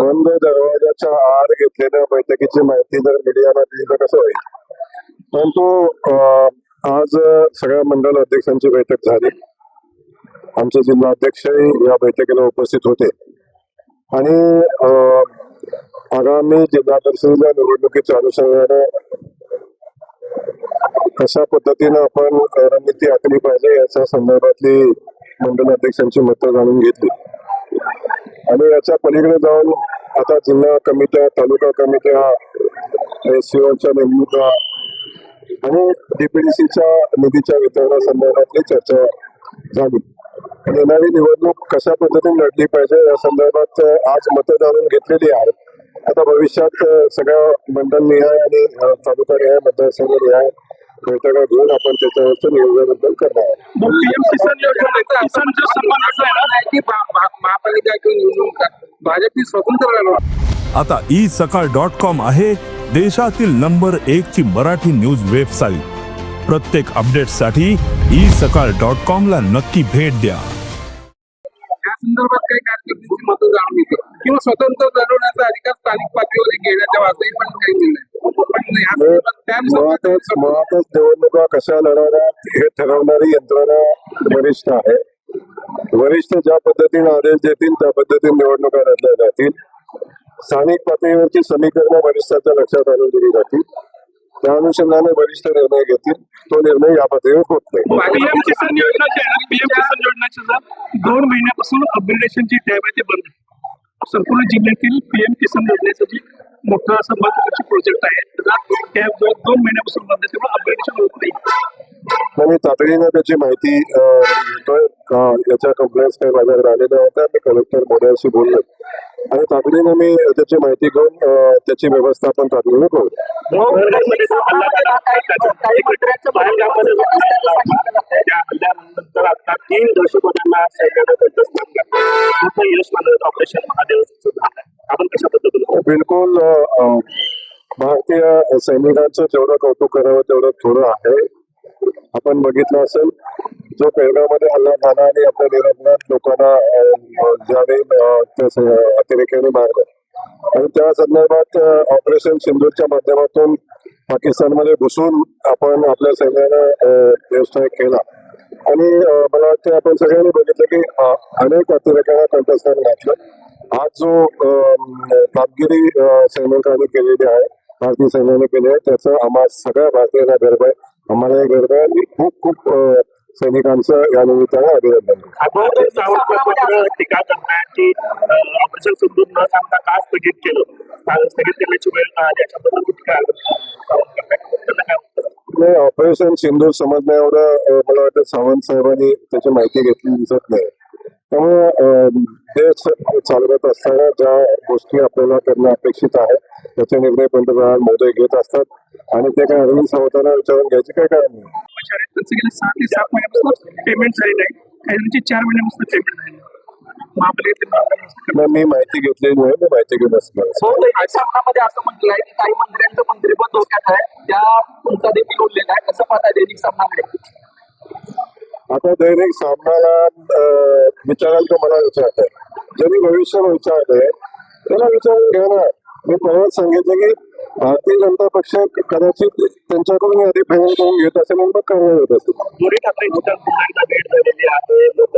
बंद दरवाजाच्या आड घेतलेल्या बैठकीची माहिती जर मीडियाला दिली तर कसं होईल? परंतु आज सगळ्या मंडळ अध्यक्षांची बैठक झाली. आमचे जिल्हाध्यक्षही या बैठकीला उपस्थित होते. आणि अं, आगामी जिल्हा परिषदेच्या निवडणुकीच्या अनुषंगाने कशा पद्धतीनं आपण रणनीती आखली पाहिजे याच्या संदर्भातली मंडळ अध्यक्षांची मतं जाणून घेतली. आणि याच्या पलीकडे जाऊन आता जिल्हा कमिट्या तालुका कमिट्या एससीओच्या नेमणुका आणि डीपीडीसीच्या निधीच्या वितरणासंदर्भातली चर्चा झाली. येणारी निवडणूक कशा पद्धतीने लढली पाहिजे या संदर्भात आज मतदान घेतलेली आहेत. आता भविष्यात सगळ्या मंडळ निहाय आणि तालुका निहाय मतदारसंघ निहाय बैठका घेऊन आपण त्याच्यावरचं नियोजन करणार आहोत. पीएम किसान योजनेचा किसान जो सन्मान योजना महापालिका किंवा निवडणूक भाजप ही स्वतंत्र आता ई सकाळ डॉट कॉम आहे देशातील नंबर एक ची मराठी न्यूज वेबसाईट प्रत्येक अपडेटसाठी ई सकाळ डॉट कॉम ला नक्की भेट द्या. संदर्भात काही कार्यकर्त्यांची मतं जाणून घेतो. किंवा स्वतंत्र लढवण्याचा अधिकार स्थानिक पातळीवर घेण्याच्या वाचही पण काही निर्णय मुळातच निवडणुका कशा लढवण्यात हे ठरवणारी यंत्रणा वरिष्ठ आहे. वरिष्ठ ज्या पद्धतीने आदेश देतील त्या पद्धतीने निवडणुका लढल्या जातील. स्थानिक पातळीवरची समीकरणं वरिष्ठांच्या लक्षात आणून दिली जातील. त्या अनुषंगाने वरिष्ठ निर्णय घेतील. तो निर्णय या पातळीवर होत नाही. पीएम किसान योजना जी आहे ना पीएम किसान योजनेची दोन महिन्यापासून अपग्रेडेशनची टॅब आहे ते बंद आहे. संपूर्ण जिल्ह्यातील पीएम किसान योजनेचं जी मोठं असं महत्वाची प्रोजेक्ट आहे टॅब जो दोन महिन्यापासून बंद आहे त्यामुळे अपग्रेडेशन होत नाही. मग मी तातडीनं त्याची माहिती अं, घेतोय. का याच्या कंप्लेंट्स काही माझ्याकडे आलेल्या होत्या मी कलेक्टर मोदयांशी बोललो आणि तातडीनं मी त्याची माहिती घेऊन त्याची व्यवस्था पण तातडीनं करू. तीन दहशतवाद्यांना सैन्यानं ऑपरेशन झालं आपण कशा पद्धतीने बिलकुल भारतीय सैनिकांचं जेवढं कौतुक करावं तेवढं थोडं आहे. आपण बघितलं असेल जो कोरोनामध्ये हल्ला झाला आणि आपल्या निरंतर लोकांना ज्याने त्या अतिरेक्याने मारलं आणि त्या संदर्भात ऑपरेशन सिंधूरच्या माध्यमातून पाकिस्तानमध्ये घुसून आपण आपल्या सैन्यानं व्यवसाय केला. आणि मला वाटतं आपण सगळ्यांनी बघितलं की अनेक अतिरेक्यांना कंठस्थान घातलं. आज जो कामगिरी सैनिकांनी केलेली आहे भारतीय सैन्याने केली आहे त्याचं आम्हा सगळ्या भारतीयांना गर्व आहे. आम्हालाही गर्व आहे आणि खूप खूप सैनिकांचं या निमित्तानं अभिनंदन पत्र टीका ऑपरेशन न सांगता का स्थगित केलं? स्थगित वेळ याच्याबद्दल काय ऑपरेशन सिंधूर समजण्या एवढं मला वाटतं सावंत साहेबांनी त्याची माहिती घेतली दिसत नाही. त्यामुळे देश चालवत असताना ज्या गोष्टी आपल्याला करणं अपेक्षित आहे त्याचे निर्णय पंतप्रधान मोदी घेत असतात. आणि ते काय अरविंद सावंतांना विचारून घ्यायचे काय कारण नाही? आहेत, त्यांचं गेले सहा ते सात महिन्यापासून पेमेंट झालेलं आहे काही जणांची चार महिन्यापासून पेमेंट नाही, मी माहिती घेतलेली आहे. मी माहिती घेऊन असणार बहुतेक सामनामध्ये असं म्हटलंय की काही मंत्र्यांचं मंत्रिपद धोक्यात आहे त्या तुमचा देखील उल्लेख आहे. कसं पाहता दैनिक सामनाकडे? आता दैनिक सामनाला विचाराल तर मला विचारत आहे ज्यांनी भविष्य विचारत आहे त्याला विचारून घ्या ना मी परवाच सांगितलं की भारतीय जनता पक्ष कदाचित त्यांच्याकडून यादी फायनल करून घेत असेल म्हणून मग कारवाई होत असेल. दोन्ही ठाकरे यांच्या पुन्हा एकदा भेट झालेली आहे. लोक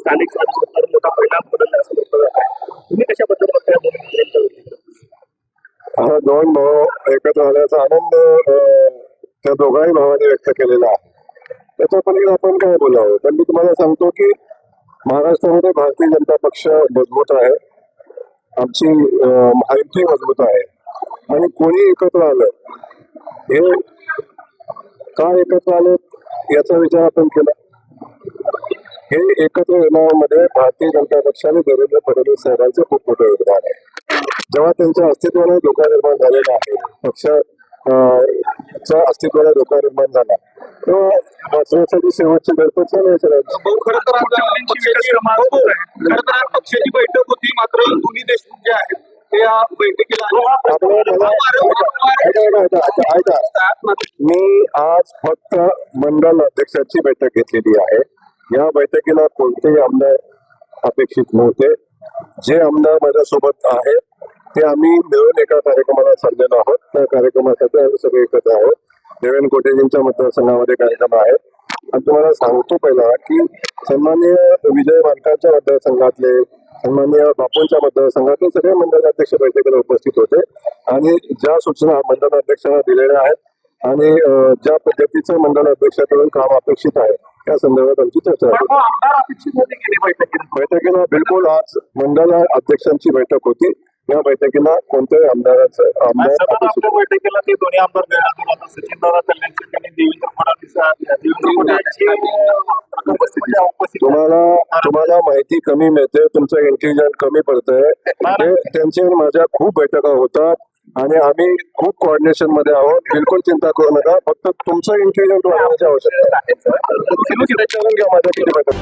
स्थानिक संस्थांवर मोठा परिणाम पडत असं म्हटलं जात आहे तुम्ही कशा बद्दल बघताय दोन्ही मंत्र्यांच्या वतीनं? हा दोन भाऊ एकत्र आल्याचा आनंद त्या दोघाही भावाने व्यक्त केलेला आहे. त्याच्या पलीकडे आपण काय बोलावं? पण मी तुम्हाला सांगतो की महाराष्ट्रामध्ये भारतीय जनता पक्ष मजबूत आहे. आमची माहिती महायुती मजबूत आहे. आणि कोणी एकत्र आलं हे का एकत्र आले याचा विचार आपण केला. हे एकत्र येण्यामध्ये भारतीय जनता पक्षाने आणि देवेंद्र फडणवीस खूप मोठं योगदान आहे. जेव्हा त्यांच्या अस्तित्वाला धोका निर्माण झालेला आहे पक्ष अं, च्या अस्तित्वाला धोका निर्माण झाला तेव्हा वाचण्यासाठी शेवटची धडपड चालायची खरं तर पक्षाची बैठक होती मात्र दोन्ही देशमुख जे आहेत ते या बैठकीला आले. आपल्याला मला- ऐका, ऐका, ऐका, ऐका, ऐका. मी आज फक्त मंडल अध्यक्षाची बैठक घेतलेली आहे. या बैठकीला कोणतेही आमदार अपेक्षित नव्हते. जे आमदार माझ्यासोबत आहेत ते आम्ही मिळून एका कार्यक्रमाला चाललेलो आहोत. त्या कार्यक्रमासाठी आम्ही सगळे एकत्र आहोत. देवेंद्र कोटेजींच्या मतदारसंघामध्ये कार्यक्रम आहेत. आणि तुम्हाला सांगतो पहिला की सन्माननीय विजय वाडकरच्या मतदारसंघातले सन्माननीय बापूंच्या मतदारसंघातले सगळे मंडळाध्यक्ष बैठकीला उपस्थित होते. आणि ज्या सूचना मंडळाध्यक्षांना दिलेल्या आहेत आणि ज्या पद्धतीचं मंडळाध्यक्षाकडून काम अपेक्षित आहे त्या संदर्भात आमची चर्चा बैठकीला? बिलकुल आज मंडळ अध्यक्षांची बैठक होती. या बैठकीला कोणत्याही आमदाराचं आमदार बैठकीला ते दोन्ही आमदार मिळाले आता सचिनदादा कल्याणचे त्यांनी देवेंद्र फडणवीस देवेंद्र उपस्थित तुम्हाला तुम्हाला माहिती कमी मिळते तुमचं इंटेलिजन्स कमी पडतंय. ते त्यांचे माझ्या खूप बैठका होतात आणि आम्ही खूप कोऑर्डिनेशनमध्ये आहोत. बिलकुल चिंता करू नका. फक्त तुमचं इंटेलिजन्स वाढवण्याची आवश्यकता आहे. विचारून घ्या माझ्या किती बैठक?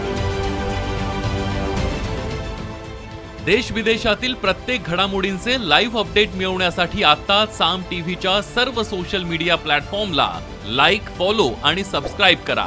देश विदेशातील प्रत्येक घडामोडींचे लाईव्ह अपडेट मिळवण्यासाठी आता साम टीव्हीच्या सर्व सोशल मीडिया प्लॅटफॉर्मला लाईक फॉलो आणि सबस्क्राईब करा.